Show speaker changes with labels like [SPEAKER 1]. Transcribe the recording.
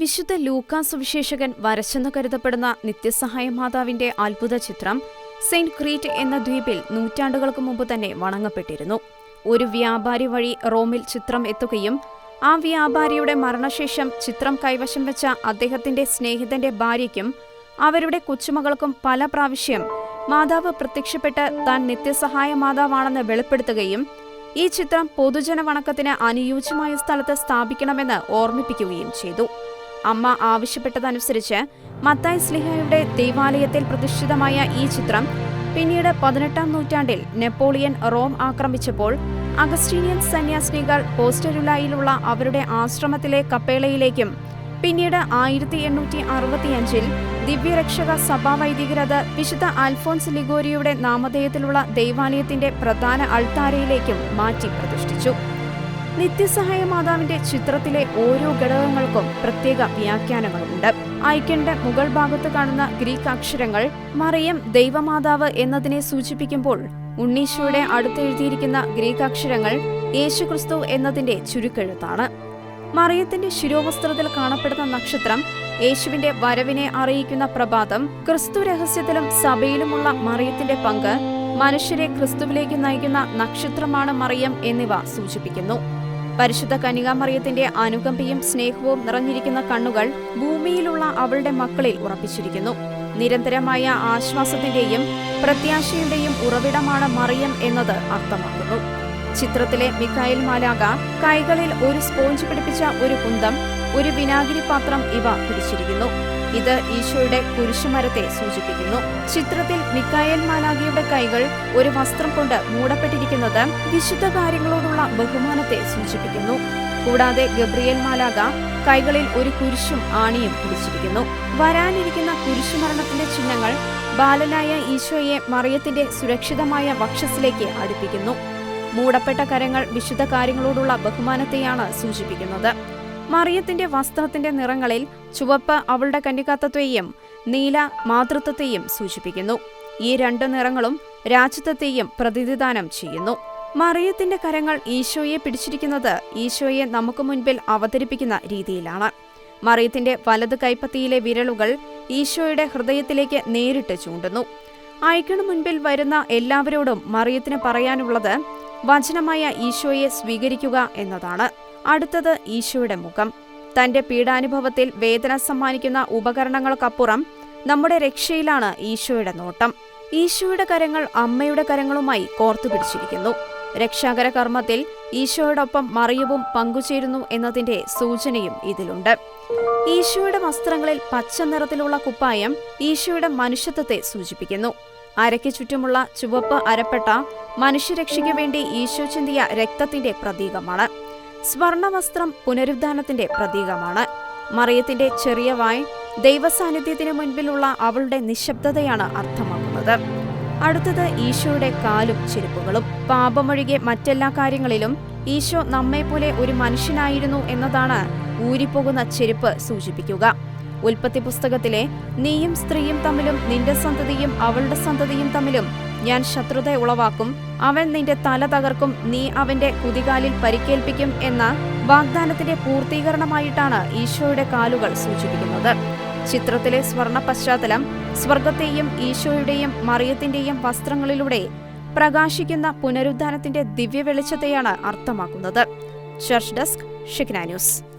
[SPEAKER 1] വിശുദ്ധ ലൂക്കാ സുവിശേഷകൻ വരച്ചെന്ന് കരുതപ്പെടുന്ന നിത്യസഹായ മാതാവിന്റെ അത്ഭുത ചിത്രം സെയിന്റ് ക്രീറ്റ് എന്ന ദ്വീപിൽ നൂറ്റാണ്ടുകൾക്ക് മുമ്പ് തന്നെ വണങ്ങപ്പെട്ടിരുന്നു. ഒരു വ്യാപാരി വഴി റോമിൽ ചിത്രം എത്തുകയും ആ വ്യാപാരിയുടെ മരണശേഷം ചിത്രം കൈവശം വെച്ച അദ്ദേഹത്തിന്റെ സ്നേഹിതന്റെ ഭാര്യയ്ക്കും അവരുടെ കൊച്ചുമകൾക്കും പല പ്രാവശ്യം മാതാവ് പ്രത്യക്ഷപ്പെട്ട് താൻ നിത്യസഹായ മാതാവാണെന്ന് വെളിപ്പെടുത്തുകയും ഈ ചിത്രം പൊതുജന വണക്കത്തിന് അനുയോജ്യമായ സ്ഥലത്ത് സ്ഥാപിക്കണമെന്ന് ഓർമ്മിപ്പിക്കുകയും ചെയ്തു. അമ്മ ആവശ്യപ്പെട്ടതനുസരിച്ച് മത്തായി സ്ലിഹയുടെ ദേവാലയത്തിൽ പ്രതിഷ്ഠിതമായ ഈ ചിത്രം പിന്നീട് പതിനെട്ടാം നൂറ്റാണ്ടിൽ നെപ്പോളിയൻ റോം ആക്രമിച്ചപ്പോൾ അഗസ്റ്റീനിയൻ സന്യാസിനികൾ പോസ്റ്റരുലായിലുള്ള അവരുടെ ആശ്രമത്തിലെ കപ്പേളയിലേക്കും പിന്നീട് ആയിരത്തി എണ്ണൂറ്റി അറുപത്തിയഞ്ചിൽ ദിവ്യരക്ഷക സഭാ വൈദികരത് വിശുദ്ധ അൽഫോൻസ് ലിഗോരിയുടെ നാമധേയത്തിലുള്ള ദൈവാലയത്തിന്റെ പ്രധാന അൾത്താരയിലേക്കും മാറ്റി പ്രതിഷ്ഠിച്ചു. നിത്യസഹായ മാതാവിന്റെ ചിത്രത്തിലെ ഓരോ ഘടകങ്ങൾക്കും പ്രത്യേക വ്യാഖ്യാനങ്ങളുണ്ട്. ഐക്യന്റെ മുകൾ ഭാഗത്ത് കാണുന്ന ഗ്രീക്ക് അക്ഷരങ്ങൾ മറിയം ദൈവമാതാവ് എന്നതിനെ സൂചിപ്പിക്കുമ്പോൾ ഉണ്ണീശോയുടെ അടുത്തെഴുതിയിരിക്കുന്ന ഗ്രീക്ക് അക്ഷരങ്ങൾ യേശുക്രിസ്തു എന്നതിന്റെ ചുരുക്കെഴുത്താണ്. മറിയത്തിന്റെ ശിരോവസ്ത്രത്തിൽ കാണപ്പെടുന്ന നക്ഷത്രം യേശുവിന്റെ വരവിനെ അറിയിക്കുന്ന പ്രഭാതം ക്രിസ്തു രഹസ്യത്തിലും സഭയിലുമുള്ള മറിയത്തിന്റെ പങ്ക് മനുഷ്യരെ ക്രിസ്തുവിലേക്ക് നയിക്കുന്ന നക്ഷത്രമാണ് മറിയം എന്നിവ സൂചിപ്പിക്കുന്നു. പരിശുദ്ധ കനികാമറിയത്തിന്റെ അനുകമ്പയും സ്നേഹവും നിറഞ്ഞിരിക്കുന്ന കണ്ണുകൾ ഭൂമിയിലുള്ള അവളുടെ മക്കളിൽ ഉറപ്പിച്ചിരിക്കുന്നു. നിരന്തരമായ ആശ്വാസത്തിന്റെയും പ്രത്യാശയുടെയും ഉറവിടമാണ് മറിയം എന്നത് അർത്ഥമാക്കുന്നു. ചിത്രത്തിലെ മിഖായിൽ മാലാക കൈകളിൽ ഒരു സ്പോഞ്ച് പിടിപ്പിച്ച ഒരു കുന്തം ഒരു വിനാഗിരി പാത്രം ഇവ പിടിച്ചിരിക്കുന്നു. ഇത് ഈശോയുടെ കുരിശുമരത്തെ സൂചിപ്പിക്കുന്നു. ചിത്രത്തിൽ മിക്കായൽ മാലാഖിയുടെ കൈകൾ ഒരു വസ്ത്രം കൊണ്ട് മൂടപ്പെട്ടിരിക്കുന്നത് വിശുദ്ധ കാര്യങ്ങളോടുള്ള ബഹുമാനത്തെ സൂചിപ്പിക്കുന്നു. കൂടാതെ ഗബ്രിയേൽ മാലാക കൈകളിൽ ഒരു കുരിശും ആണിയും പിടിച്ചിരിക്കുന്നു. വരാനിരിക്കുന്ന കുരിശുമരണത്തിന്റെ ചിഹ്നങ്ങൾ ബാലനായ ഈശോയെ മറിയത്തിന്റെ സുരക്ഷിതമായ വക്ഷസിലേക്ക് അടുപ്പിക്കുന്നു. മൂടപ്പെട്ട കരങ്ങൾ വിശുദ്ധ കാര്യങ്ങളോടുള്ള ബഹുമാനത്തെയാണ് സൂചിപ്പിക്കുന്നത്. മറിയത്തിന്റെ വസ്ത്രത്തിന്റെ നിറങ്ങളിൽ ചുവപ്പ് അവളുടെ കന്യകാത്വത്തെയും നീല മാതൃത്വത്തെയും സൂചിപ്പിക്കുന്നു. ഈ രണ്ട് നിറങ്ങളും രാജ്യത്വത്തെയും പ്രതിനിധാനം ചെയ്യുന്നു. മറിയത്തിന്റെ കരങ്ങൾ ഈശോയെ പിടിച്ചിരിക്കുന്നത് ഈശോയെ നമുക്ക് മുൻപിൽ അവതരിപ്പിക്കുന്ന രീതിയിലാണ്. മറിയത്തിന്റെ വലത് കൈപ്പത്തിയിലെ വിരലുകൾ ഈശോയുടെ ഹൃദയത്തിലേക്ക് നേരിട്ട് ചൂണ്ടുന്നു. ഐക്കണു മുൻപിൽ വരുന്ന എല്ലാവരോടും മറിയത്തിന് പറയാനുള്ളത് വചനമായ ഈശോയെ സ്വീകരിക്കുക എന്നതാണ്. അടുത്തത് ഈശോയുടെ മുഖം. തന്റെ പീഡാനുഭവത്തിൽ വേദന സമ്മാനിക്കുന്ന ഉപകരണങ്ങൾക്കപ്പുറം നമ്മുടെ രക്ഷയിലാണ് ഈശോയുടെ നോട്ടം. ഈശോയുടെ കരങ്ങൾ അമ്മയുടെ കരങ്ങളുമായി കോർത്തുപിടിച്ചിരിക്കുന്നു രക്ഷാകര കർമ്മത്തിൽ ഈശോയോടൊപ്പം മറിയവും പങ്കുചേരുന്നു എന്നതിന്റെ സൂചനയും ഇതിലുണ്ട്. ഈശോയുടെ വസ്ത്രങ്ങളിൽ പച്ച നിറത്തിലുള്ള കുപ്പായം ഈശോയുടെ മനുഷ്യത്വത്തെ സൂചിപ്പിക്കുന്നു. അരയ്ക്ക് ചുറ്റുമുള്ള ചുവപ്പ് അരപ്പെട്ട മനുഷ്യരക്ഷയ്ക്കു വേണ്ടി ഈശോ ചിന്തിയ രക്തത്തിന്റെ പ്രതീകമാണ്. സ്വർണവസ്ത്രം പുനരുദ്ധാനത്തിന്റെ പ്രതീകമാണ്. മറിയത്തിന്റെ ചെറിയ വായ് ദൈവസാന്നിധ്യത്തിന് മുൻപിലുള്ള അവളുടെ നിശബ്ദതയാണ് അർത്ഥമാക്കുന്നത്. അടുത്തത് ഈശോയുടെ കാലും ചെരുപ്പുകളും. പാപമൊഴികെ മറ്റെല്ലാ കാര്യങ്ങളിലും ഈശോ നമ്മെപ്പോലെ ഒരു മനുഷ്യനായിരുന്നു എന്നതാണ് ഊരിപ്പോകുന്ന ചെരുപ്പ് സൂചിപ്പിക്കുക. ഉൽപ്പത്തി പുസ്തകത്തിലെ നീയും സ്ത്രീയും തമ്മിലും നിന്റെ സന്തതിയും അവളുടെ സന്തതിയും തമ്മിലും ഞാൻ ശത്രുത ഉളവാക്കും. അവൻ നിന്റെ തല തകർക്കും. നീ അവന്റെ കുതികാലിൽ പരിക്കേൽപ്പിക്കും എന്ന വാഗ്ദാനത്തിന്റെ പൂർത്തീകരണമായിട്ടാണ് ഈശോയുടെ കാലുകൾ സൂചിപ്പിക്കുന്നത്. ചിത്രത്തിലെ സ്വർണ പശ്ചാത്തലം സ്വർഗത്തെയും ഈശോയുടെയും മറിയത്തിന്റെയും വസ്ത്രങ്ങളിലൂടെ പ്രകാശിക്കുന്ന പുനരുദ്ധാനത്തിന്റെ ദിവ്യ വെളിച്ചത്തെയാണ് അർത്ഥമാക്കുന്നത്. ചർച്ച് ഡെസ്ക് ഷിഗ്ന ന്യൂസ്.